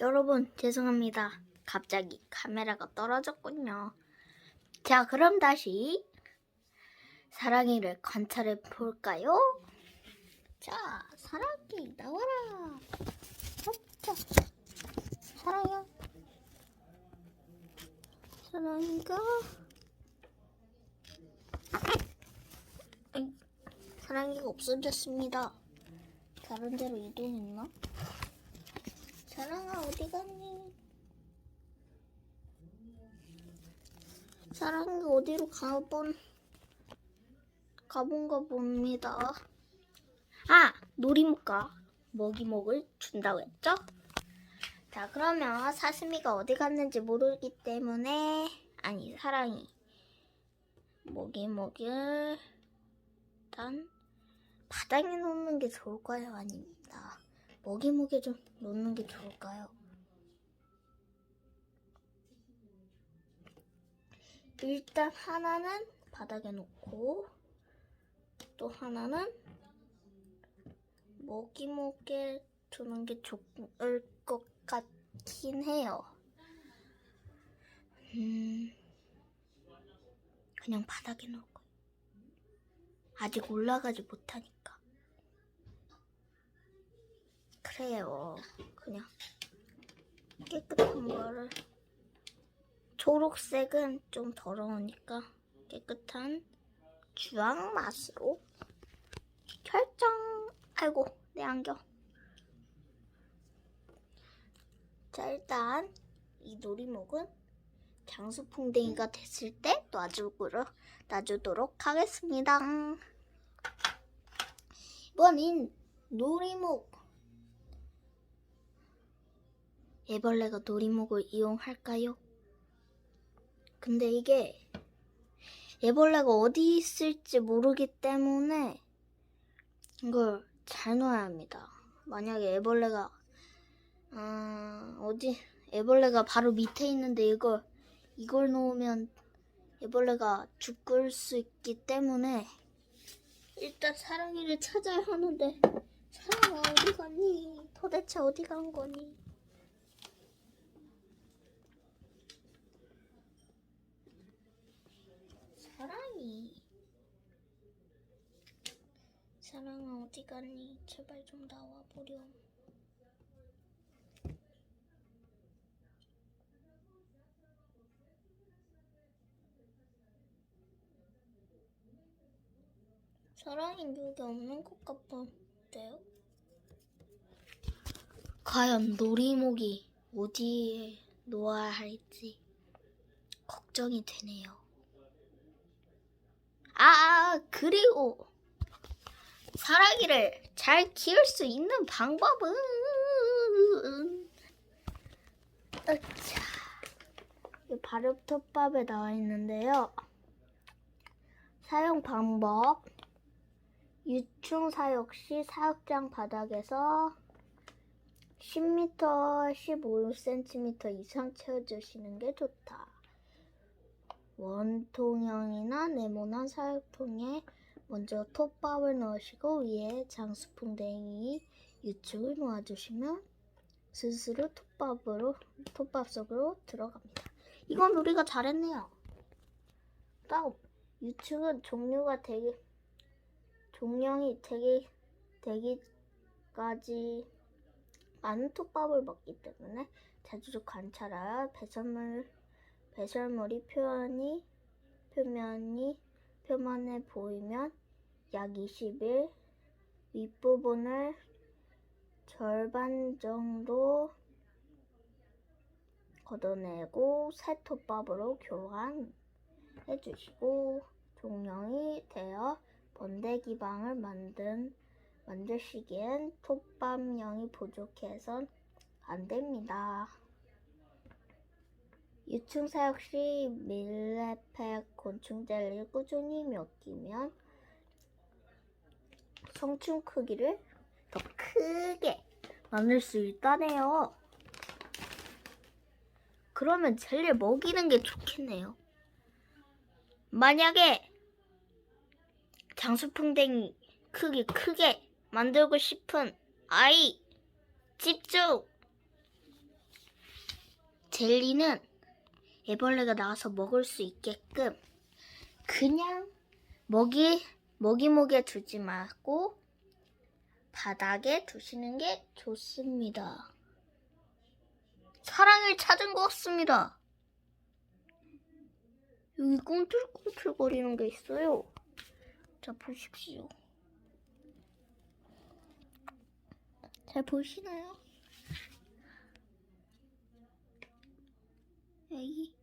여러분, 죄송합니다. 갑자기 카메라가 떨어졌군요. 자, 그럼 다시 사랑이를 관찰해 볼까요? 자, 사랑이 나와라. 자, 사랑이야. 사랑이가 사랑이가 없어졌습니다. 다른 데로 이동했나? 사랑아 어디 갔니? 사랑이 어디로 가본 가본가 봅니다. 아 놀이목가 먹이 목을 준다고 했죠? 자 그러면 사슴이가 어디 갔는지 모르기 때문에 아니 사랑이 먹이 목을 일단 바닥에 놓는 게 좋을까요? 아닙니다. 먹이목에 좀 놓는 게 좋을까요? 일단 하나는 바닥에 놓고 또 하나는 먹이목에 두는 게 좋을 것 같긴 해요. 음, 그냥 바닥에 놓을 거예요. 아직 올라가지 못하니까. 그래요. 그냥 깨끗한 거를 초록색은 좀 더러우니까 깨끗한 주황 맛으로 결정. 아이고 내 안경. 자 일단 이 놀이목은 장수풍뎅이가 됐을 때 놔주도록 놔주도록 하겠습니다. 이번엔 놀이목 애벌레가 놀이목을 이용할까요? 근데 이게 애벌레가 어디 있을지 모르기 때문에 이걸 잘 놔야 합니다. 만약에 애벌레가 아, 어디 애벌레가 바로 밑에 있는데 이걸 이걸 놓으면 애벌레가 죽을 수 있기 때문에 일단 사랑이를 찾아야 하는데 사랑아 어디 갔니? 도대체 어디 간 거니? 사랑이 사랑아 어디 갔니? 제발 좀 나와 보렴. 사랑이 여기 없는 것 같은데요? 과연 놀이목이 어디에 놓아야 할지 걱정이 되네요. 아, 그리고 사라기를 잘 키울 수 있는 방법은 자, 이 발효톱밥에 나와 있는데요. 사용 방법 유충 사육 시 사육장 바닥에서 10m, 15cm 이상 채워주시는 게 좋다. 원통형이나 네모난 사육통에 먼저 톱밥을 넣으시고 위에 장수풍뎅이 유축을 놓아주시면 스스로 톱밥으로 톱밥 속으로 들어갑니다. 이건 우리가 잘했네요. 다음 유축은 종류가 되게 종량이 되게 되기까지 많은 톱밥을 먹기 때문에 자주 관찰하여 배설물 배설물이 표현이 표면이 표면에 보이면 약 20일 윗부분을 절반 정도 걷어내고 새 톱밥으로 교환해 주시고 종량이 되어 번데기방을 만든 만드시기엔 톱밥량이 부족해선 안 됩니다. 유충 사육 시 밀레팩 곤충 젤리를 꾸준히 먹이면 성충 크기를 더 크게 만들 수 있다네요. 그러면 젤리 먹이는 게 좋겠네요. 만약에 장수풍뎅이 크기 크게 만들고 싶은 아이 집중! 젤리는 애벌레가 나와서 먹을 수 있게끔 그냥 먹이 먹이 목에 두지 말고 바닥에 두시는 게 좋습니다. 사랑을 찾은 것 같습니다. 여기 꿈틀꿈틀거리는 게 있어요. 자, 보십시오. 잘 보이시나요? 여기.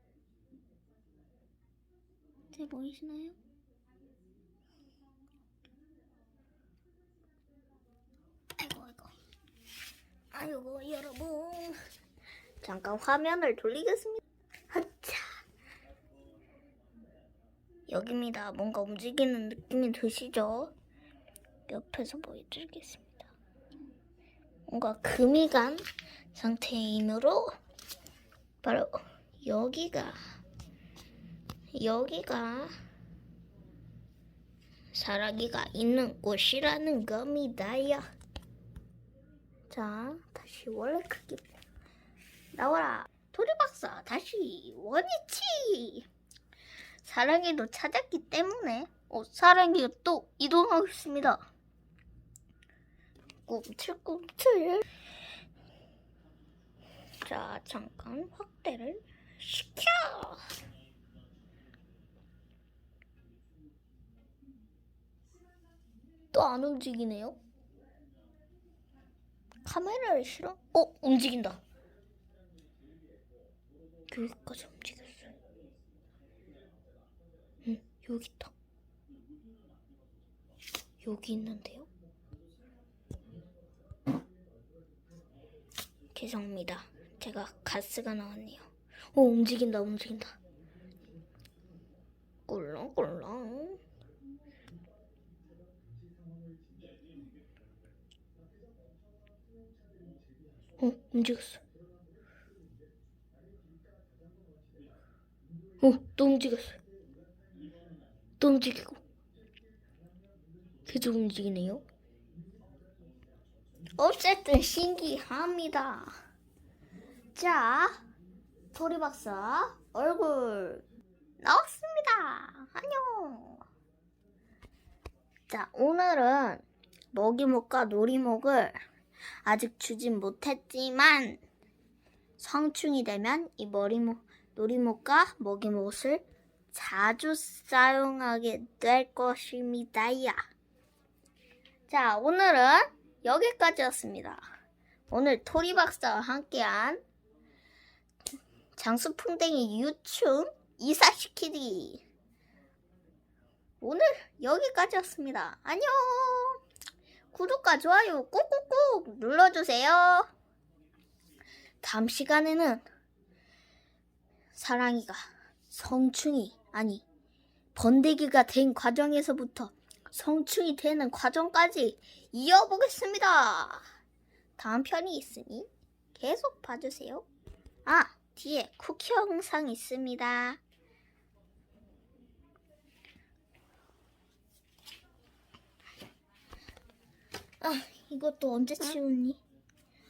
잘 보이시나요? 아이고, 아이고. 아이고, 여러분. 잠깐 화면을 돌리겠습니다. 하차. 여기입니다. 뭔가 움직이는 느낌이 드시죠? 옆에서 보여드리겠습니다. 뭔가 금이 간 상태이므로 바로 여기가 여기가 사라기가 있는 곳이라는 겁니다요. 자, 다시 원래 크기 나와라. 도리박사 다시 원위치. 사랑이도 찾았기 때문에 어, 사랑이가 또 이동하고 있습니다. 꿈틀꿈틀. 자, 잠깐 확대를 시켜. 또 안 움직이네요. 카메라를 실어? 어, 움직인다. 여기까지 움직였어요. 응, 여기 있다. 여기 있는데요? 죄송합니다. 제가 가스가 나왔네요. 오, 움직인다, 움직인다. 꿀렁꿀렁. 어, 움직였어. 어, 또 움직였어. 또 움직이고. 계속 움직이네요. 어쨌든 신기합니다. 자, 토리박사 얼굴 나왔습니다. 안녕. 자, 오늘은 먹이목과 놀이목을 아직 주진 못했지만 성충이 되면 이 머리목, 놀이목과 먹이목을 자주 사용하게 될 것입니다야. 자, 오늘은 여기까지였습니다. 오늘 토리 박사와 함께한 장수풍뎅이 유충 이사시키기. 오늘 여기까지였습니다. 안녕! 구독과 좋아요 꾹꾹꾹 눌러주세요. 다음 시간에는 사랑이가 성충이, 아니, 번데기가 된 과정에서부터 성충이 되는 과정까지 이어보겠습니다. 다음 편이 있으니 계속 봐주세요. 아, 뒤에 쿠키 영상 있습니다. 아, 이것도 언제 치우니?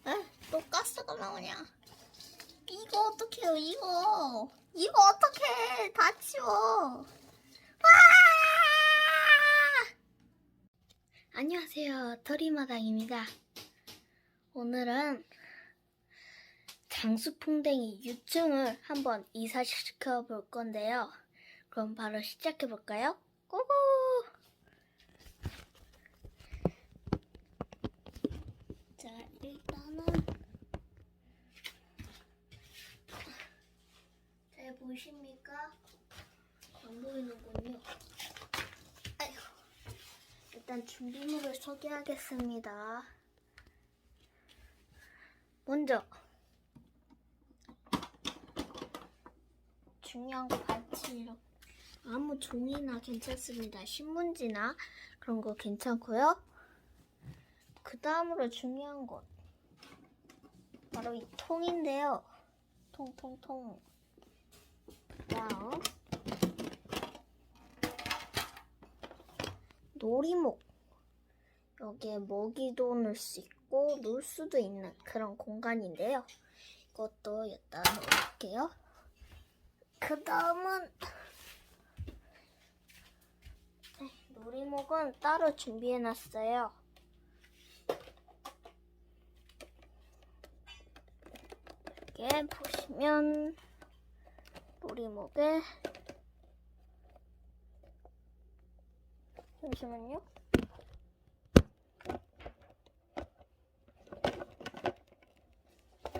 아, 또 가스가 나오냐? 이거 어떡해요, 이거. 이거 어떡해. 다 치워. 와! 안녕하세요. 토리마당입니다. 오늘은 장수풍뎅이 유충을 한번 이사시켜 볼 건데요. 그럼 바로 시작해 볼까요? 고고! 자, 일단은 잘 보십니까? 안 보이는군요. 아이고. 일단 준비물을 소개하겠습니다. 먼저 중요한 거 받치려 아무 종이나 괜찮습니다. 신문지나 그런 거 괜찮고요. 그 다음으로 중요한 것 바로 이 통인데요. 통통통. 다음 놀이목 여기에 먹이도 넣을 수 있고 놀 수도 있는 그런 공간인데요. 이것도 여기다 넣을게요. 그 다음은 네, 놀이목은 따로 준비해놨어요. 이렇게 보시면 놀이목에 잠시만요.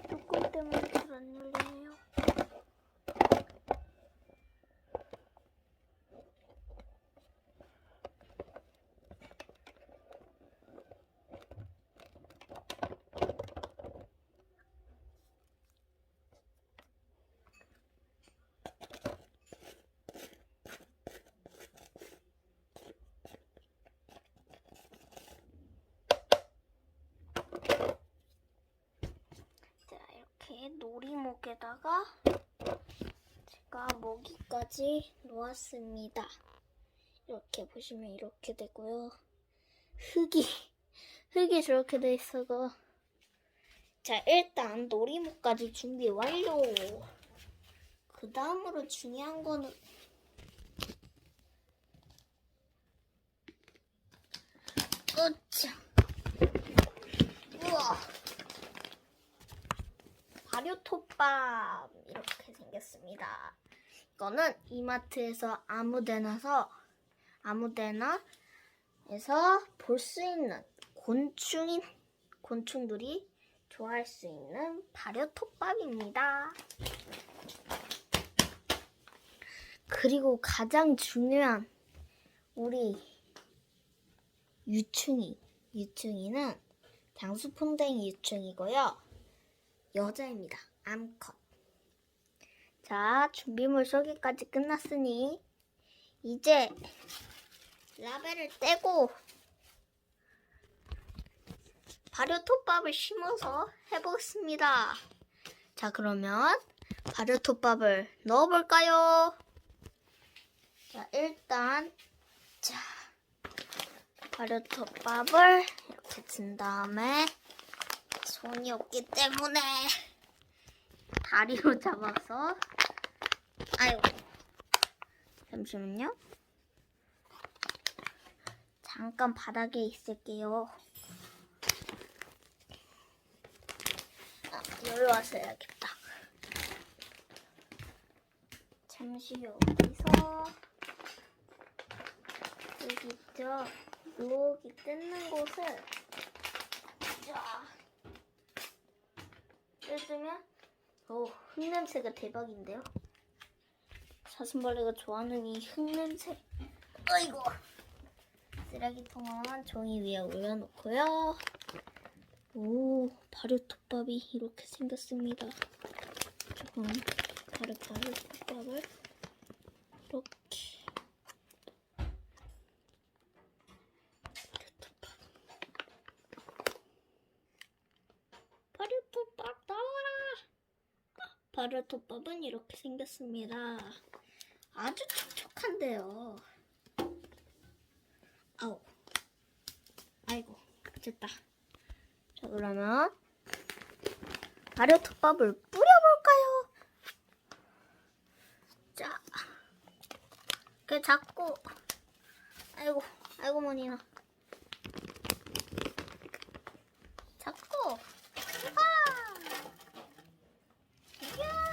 조금 때문에 잘 안 열리네요. 자, 이렇게 놀이목에다가 제가 모기까지 놓았습니다. 이렇게 보시면 이렇게 되고요. 흙이, 흙이 저렇게 돼 있어서. 자, 일단 놀이목까지 준비 완료. 그 다음으로 중요한 거는 으쌰. 우와. 발효톱밥 이렇게 생겼습니다. 이거는 이마트에서 아무데나서 아무데나에서 볼 수 있는 곤충인 곤충들이 좋아할 수 있는 발효톱밥입니다. 그리고 가장 중요한 우리 유충이 유충이는 장수풍뎅이 유충이고요. 여자입니다. 암컷. 자, 준비물 소개까지 끝났으니 이제 라벨을 떼고 발효톱밥을 심어서 해보겠습니다. 자, 그러면 발효톱밥을 넣어볼까요? 자, 일단 자 발효톱밥을 이렇게 든 다음에 손이 없기 때문에 다리로 잡아서. 아이고 잠시만요. 잠깐 바닥에 있을게요. 아, 여기 와서 해야겠다. 잠시 여기서? 여기 있죠? 여기 뜯는 곳을 자 뜯으면? 오, 흙냄새가 대박인데요? 사슴벌레가 좋아하는 이 흙냄새. 어이구 쓰레기통은 종이 위에 올려놓고요. 오, 발효톱밥이 이렇게 생겼습니다. 조금 바로 발효톱밥을 이렇게 발효톱밥 발효톱밥 나와라 발효톱밥은 이렇게 생겼습니다. 아주 촉촉한데요. 아우. 아이고, 됐다. 자, 그러면 발효톱밥을 뿌려볼까요? 자, 그 잡고, 아이고, 아이고, 머니나. 잡고, 아! 이야!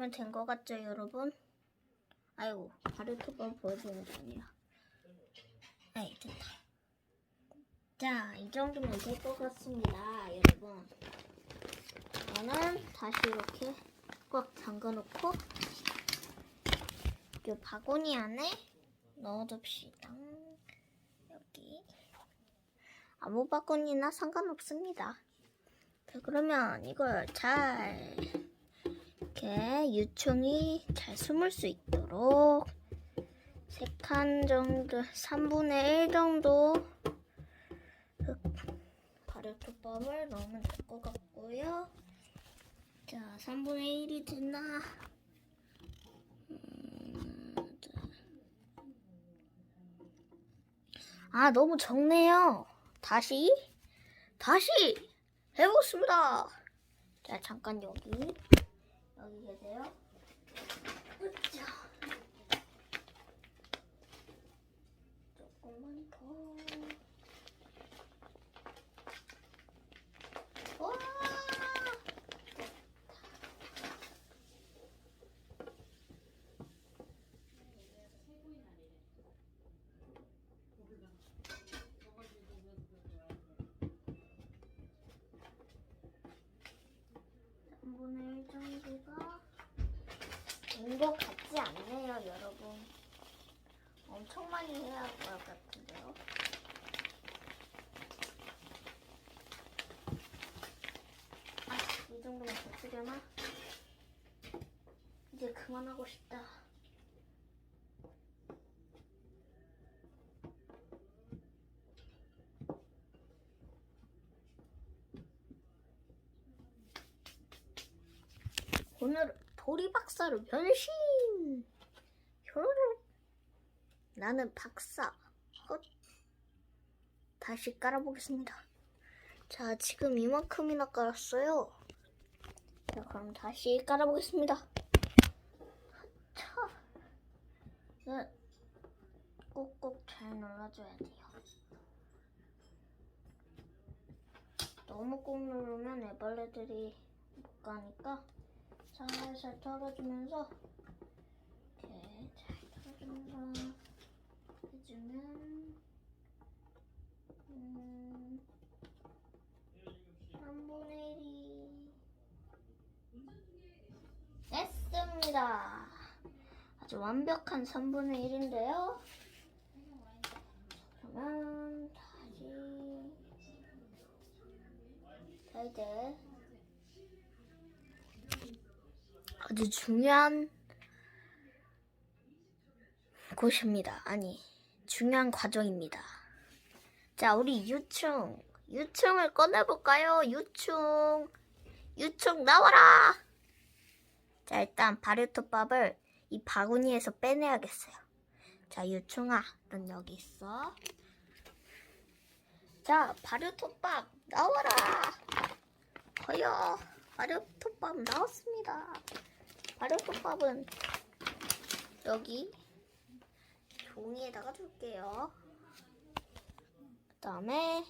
이 정도면 된 것 같죠, 여러분? 아이고, 발효톱밥 보여주는 게 아니라. 아이, 됐다. 자, 이 정도면 될 것 같습니다, 여러분. 저는 다시 이렇게 꽉 잠가놓고 이 바구니 안에 넣어둡시다. 여기. 아무 바구니나 상관없습니다. 자, 그러면 이걸 잘 이렇게 유충이 잘 숨을 수 있도록 세칸 정도, 3분의 1 정도 흙 발효톱밥을 넣으면 될 것 같고요. 자, 3분의 1이 됐나? 음, 자. 아, 너무 적네요. 다시 다시 해보겠습니다. 자, 잠깐 여기 여기 계세요. 으쌰. 조금만 더. 와! 삼분의1 정도가 된것 같지 않네요, 여러분. 엄청 많이 해야 할 것 같은데요. 아, 이 정도면 더 쓰려나? 이제 그만하고 싶다. 박사로 변신! 효로로 나는 박사. 헛. 다시 깔아보겠습니다. 자, 지금 이만큼이나 깔았어요. 자, 그럼 다시 깔아보겠습니다. 차. 네. 꼭꼭 잘 눌러줘야 돼요. 너무 꼭 누르면 애벌레들이 못 가니까 살살 털어주면서 이렇게 잘 털어주면서 해주면 음 3분의 1이 됐습니다. 아주 완벽한 3분의 1인데요. 그러면 다시 자 이제 아주 중요한 곳입니다. 아니, 중요한 과정입니다. 자, 우리 유충. 유충을 꺼내볼까요? 유충. 유충 나와라! 자, 일단 발효톱밥을 이 바구니에서 빼내야겠어요. 자, 유충아, 넌 여기 있어. 자, 발효톱밥 나와라! 허여, 발효톱밥 나왔습니다. 발효톱밥은 여기 종이에다가 줄게요. 그 다음에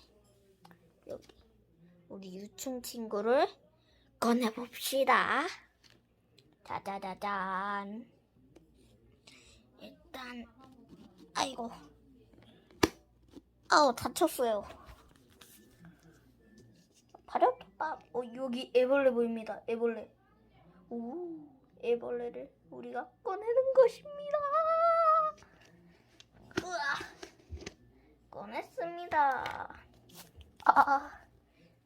여기 우리 유충 친구를 꺼내봅시다. 짜자자잔. 일단 아이고 아우 다쳤어요. 발효톱밥 어 여기 애벌레 보입니다. 애벌레. 오 애벌레를 우리가 꺼내는 것입니다. 으아, 꺼냈습니다. 아,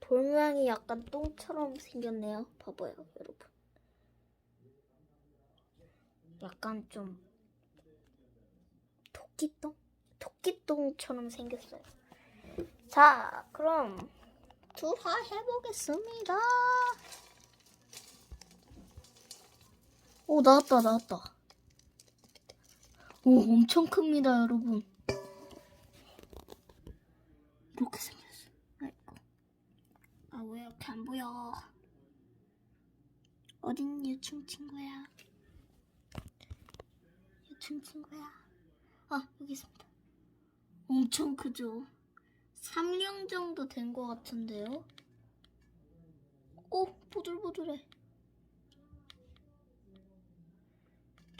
돌 모양이 약간 똥처럼 생겼네요. 봐봐요, 여러분. 약간 좀 토끼똥? 토끼똥처럼 생겼어요. 자, 그럼 투하 해보겠습니다. 오, 나왔다, 나왔다. 오, 엄청 큽니다, 여러분. 이렇게 생겼어. 아이고. 아, 왜 이렇게 안 보여? 어딘 유충 친구야? 유충 친구야. 아, 여기 있습니다. 엄청 크죠? 3년 정도 된 것 같은데요? 오, 보들보들해.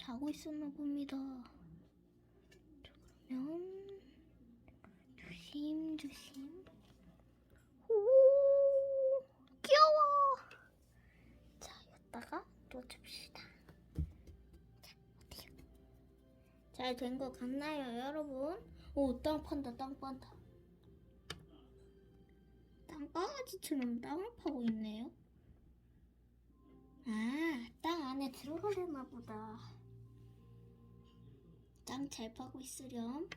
자고 있었나 봅니다. 자, 그러면 조심 조심. 오, 귀여워. 자, 여기다가 놓줍시다. 자, 어디요? 잘된것 같나요, 여러분? 오, 땅 판다, 땅 판다. 땅강아지처럼 땅을 파고 있네요. 아, 땅 안에 들어가려나 보다. 땅 잘 파고 있으렴.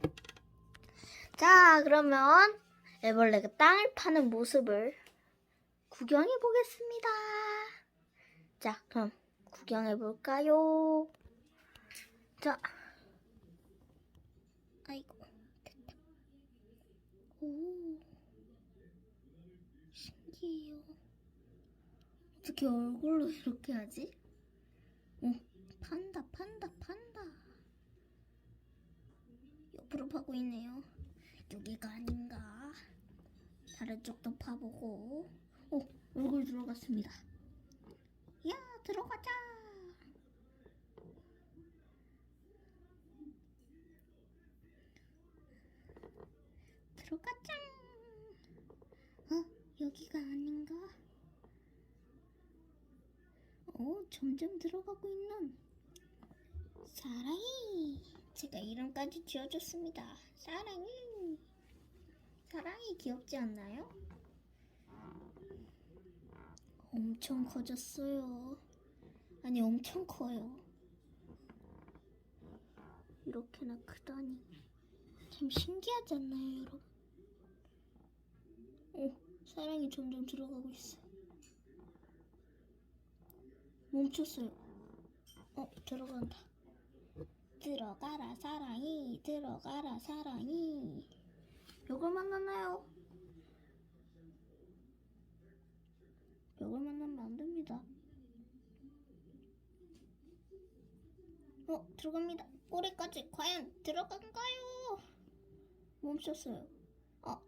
자, 그러면 애벌레가 땅을 파는 모습을 구경해 보겠습니다. 자, 그럼 구경해 볼까요? 자, 아이고, 됐다. 오, 신기해요. 어떻게 얼굴로 이렇게 하지? 어, 판다, 판다, 판다. 옆으로 파고 있네요. 여기가 아닌가? 다른 쪽도 파보고. 어, 얼굴 들어갔습니다. 야, 들어가자. 들어가자. 어, 여기가 아닌가? 어, 점점 들어가고 있는 사랑이. 제가 이름까지 지어줬습니다. 사랑이. 사랑이 귀엽지 않나요? 엄청 커졌어요. 아니, 엄청 커요. 이렇게나 크다니. 참 신기하지 않나요, 여러분? 오, 사랑이 점점 들어가고 있어. 멈췄어요. 어, 들어간다. 들어가라, 사랑이. 들어가라, 사랑이. 벽을 만났나요? 벽을 만나면 안 됩니다. 어, 들어갑니다. 꼬리까지 과연 들어간가요? 멈췄어요. 어,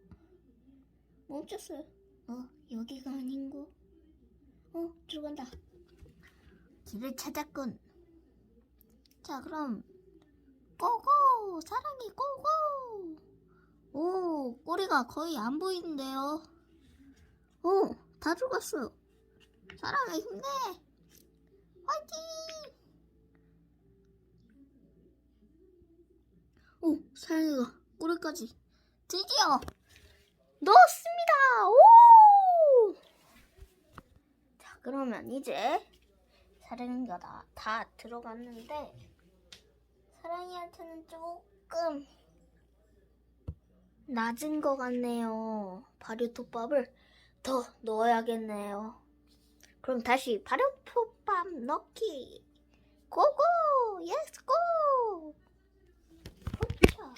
멈췄어요. 어, 여기가 아닌고. 어, 들어간다. 길을 찾았군. 자, 그럼 고고! 사랑이 고고! 오, 꼬리가 거의 안 보이는데요. 오, 다 들어갔어요. 사랑이 힘내! 화이팅! 오, 사랑이가 꼬리까지 드디어 넣었습니다! 오! 자, 그러면 이제 사랑이가 다, 다 들어갔는데 사랑이한테는 조금 낮은 것 같네요. 발효톱밥을 더 넣어야겠네요. 그럼 다시 발효톱밥 넣기. 고고! 예스 고! 자,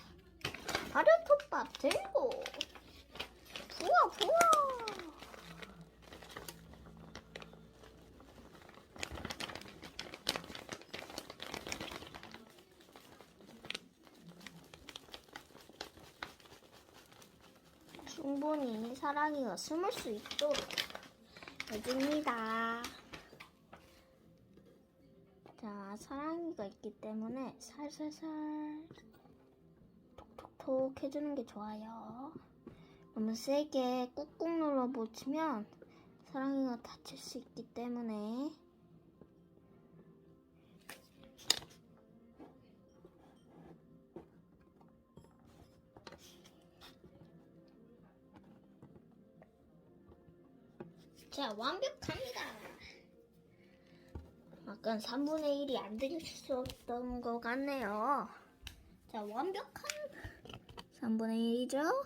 발효톱밥 들고 부어 부어. 충분히 사랑이가 숨을 수 있도록 해줍니다. 자, 사랑이가 있기 때문에 살살살 톡톡톡 해주는 게 좋아요. 너무 세게 꾹꾹 눌러 붙이면 사랑이가 다칠 수 있기 때문에 자, 완벽합니다. 아까 3분의 1이 안 되셨던 것 같네요. 자, 완벽한 3분의 1이죠?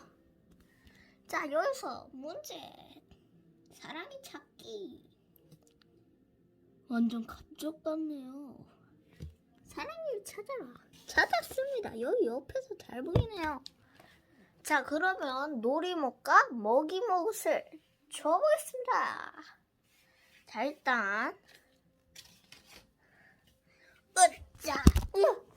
자, 여기서 문제. 사랑이 찾기. 완전 감쪽 같네요. 사랑이를 찾아라. 찾았습니다. 여기 옆에서 잘 보이네요. 자, 그러면 놀이목과 먹이목을 줘보겠습니다. 자, 일단. 으짜! 으!